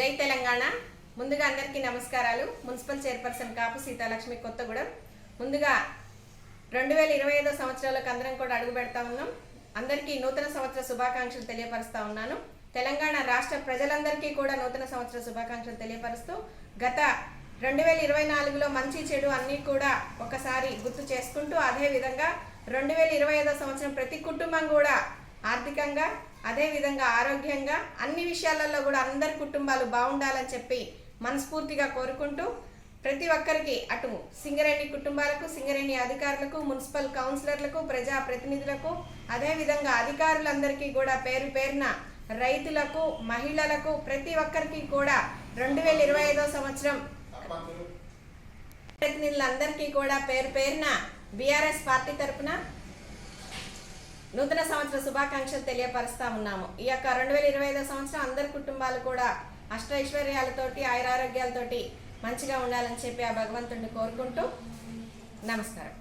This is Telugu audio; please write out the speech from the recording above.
జై తెలంగాణ. ముందుగా అందరికీ నమస్కారాలు. Municipal chairperson Kapu Seethalakshmi Kothagudem. ముందుగా రెండు వేల ఇరవై ఐదో సంవత్సరాలకు అందరం కూడా అడుగు పెడతా ఉన్నాం. అందరికీ నూతన సంవత్సర శుభాకాంక్షలు తెలియపరుస్తా ఉన్నాను. తెలంగాణ రాష్ట్ర ప్రజలందరికీ కూడా నూతన సంవత్సర శుభాకాంక్షలు తెలియపరుస్తూ గత రెండు వేల ఇరవై నాలుగులో మంచి చెడు అన్నీ కూడా ఒకసారి గుర్తు చేసుకుంటూ అదేవిధంగా రెండు వేల ఇరవై ఐదో సంవత్సరం ప్రతి కుటుంబం కూడా ఆర్థికంగా అదే విధంగా ఆరోగ్యంగా అన్ని విషయాలలో కూడా అందరి కుటుంబాలు బాగుండాలని చెప్పి మనస్ఫూర్తిగా కోరుకుంటూ ప్రతి ఒక్కరికి అటు సింగరేణి కుటుంబాలకు సింగరేణి అధికారులకు మున్సిపల్ కౌన్సిలర్లకు ప్రజా ప్రతినిధులకు అదే విధంగా అధికారులందరికీ కూడా పేరు పేరున రైతులకు మహిళలకు ప్రతి ఒక్కరికి కూడా రెండు వేల ఇరవై ఐదో సంవత్సరం ప్రతినిధులందరికీ కూడా పేరు పేరున బీఆర్ఎస్ పార్టీ తరపున నూతన సంవత్సర శుభాకాంక్షలు తెలియపరుస్తా ఉన్నాము. ఈ యొక్క రెండు వేల ఇరవై ఐదో సంవత్సరం అందరి కుటుంబాలు కూడా అష్టైశ్వర్యాలతోటి ఆయురారోగ్యాలతోటి మంచిగా ఉండాలని చెప్పి ఆ భగవంతుడిని కోరుకుంటూ నమస్కారం.